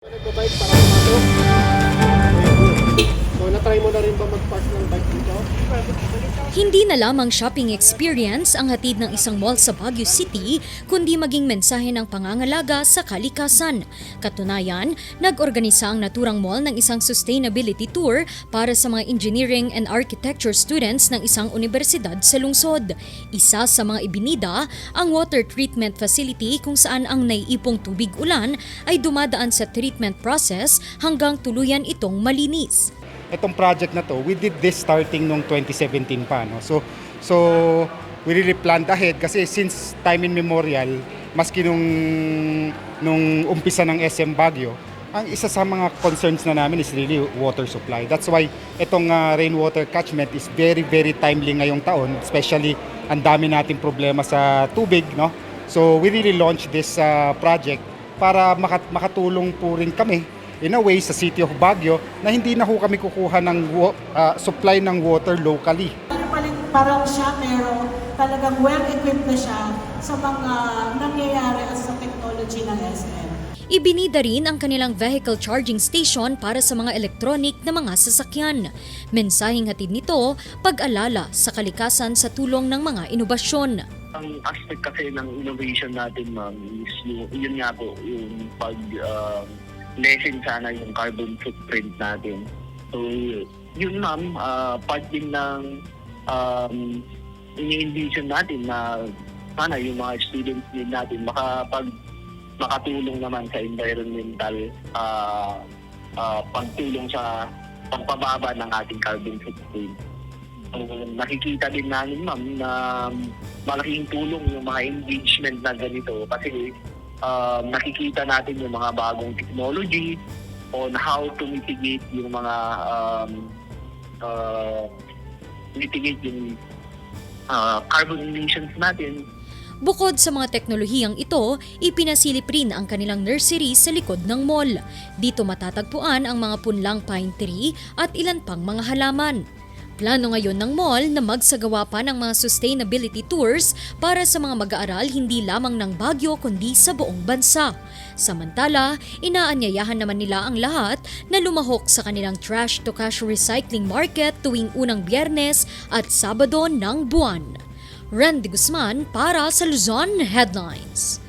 Nagpo-bike para pumasok. So, na-try mo na rin ba mag-park ng bike? Hindi na lamang shopping experience ang hatid ng isang mall sa Baguio City, kundi maging mensahe ng pangangalaga sa kalikasan. Katunayan, nag-organisa ang naturang mall ng isang sustainability tour para sa mga engineering and architecture students ng isang universidad sa lungsod. Isa sa mga ibinida, ang water treatment facility kung saan ang naiipong tubig ulan ay dumadaan sa treatment process hanggang tuluyan itong malinis. itong project na to, we did this starting nung 2017 pa. No? So, so, we really planned ahead kasi since time immemorial, maski nung, nung umpisa ng SM Baguio, ang isa sa mga concerns na namin is really water supply. That's why itong uh, rainwater catchment is very, very timely ngayong taon, especially ang dami nating problema sa tubig. No? So, we really launched this uh, project para makat- makatulong po rin kami in a way sa City of Baguio na hindi na ho kami kukuha ng ah, supply ng water locally. Parang siya pero talagang well-equipped na siya sa mga nangyayari at sa technology ng SM. Ibinida rin ang kanilang vehicle charging station para sa mga electronic na mga sasakyan. Mensaheng hatid nito, pag-alala sa kalikasan sa tulong ng mga inobasyon. ang aspect kasi ng innovation natin, ma'am, is yung, yun nga po, yung pag lessen sana yung carbon footprint natin. So, yun ma'am, ah, part din ng um, ini-envision natin na sana yung mga students din natin makapag makatulong naman sa environmental ah ah, pagtulong sa pagpababa ng ating carbon footprint. So, nakikita din namin ma'am na malaking tulong yung mga engagement na ganito kasi uh, nakikita natin yung mga bagong technology on how to mitigate yung mga um, uh, mitigate yung uh, carbon emissions natin Bukod sa mga teknolohiyang ito, ipinasilip rin ang kanilang nursery sa likod ng mall. Dito matatagpuan ang mga punlang pine tree at ilan pang mga halaman. Plano ngayon ng mall na magsagawa pa ng mga sustainability tours para sa mga mag-aaral hindi lamang ng Baguio kundi sa buong bansa. Samantala, inaanyayahan naman nila ang lahat na lumahok sa kanilang trash to cash recycling market tuwing unang biyernes at sabado ng buwan. Randy Guzman para sa Luzon Headlines.